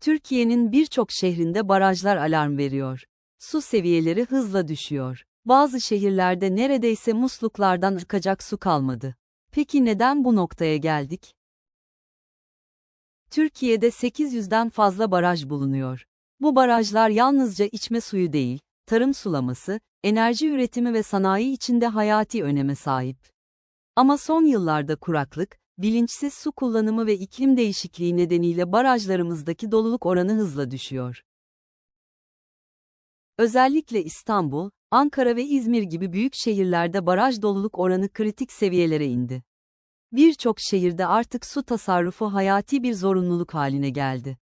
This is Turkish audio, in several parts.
Türkiye'nin birçok şehrinde barajlar alarm veriyor. Su seviyeleri hızla düşüyor. Bazı şehirlerde neredeyse musluklardan akacak su kalmadı. Peki neden bu noktaya geldik? Türkiye'de 800'den fazla baraj bulunuyor. Bu barajlar yalnızca içme suyu değil, tarım sulaması, enerji üretimi ve sanayi içinde hayati öneme sahip. Ama son yıllarda kuraklık, bilinçsiz su kullanımı ve iklim değişikliği nedeniyle barajlarımızdaki doluluk oranı hızla düşüyor. Özellikle İstanbul, Ankara ve İzmir gibi büyük şehirlerde baraj doluluk oranı kritik seviyelere indi. Birçok şehirde artık su tasarrufu hayati bir zorunluluk haline geldi.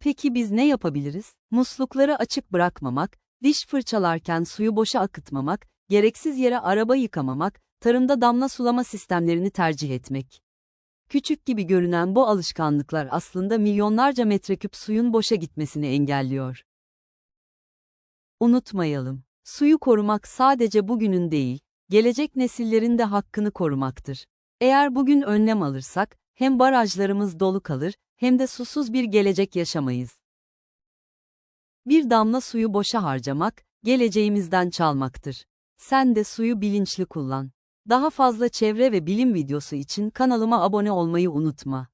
Peki biz ne yapabiliriz? Muslukları açık bırakmamak, diş fırçalarken suyu boşa akıtmamak, gereksiz yere araba yıkamamak, tarımda damla sulama sistemlerini tercih etmek. Küçük gibi görünen bu alışkanlıklar aslında milyonlarca metreküp suyun boşa gitmesini engelliyor. Unutmayalım, suyu korumak sadece bugünün değil, gelecek nesillerin de hakkını korumaktır. Eğer bugün önlem alırsak, hem barajlarımız dolu kalır, hem de susuz bir gelecek yaşamayız. Bir damla suyu boşa harcamak, geleceğimizden çalmaktır. Sen de suyu bilinçli kullan. Daha fazla çevre ve bilim videosu için kanalıma abone olmayı unutma.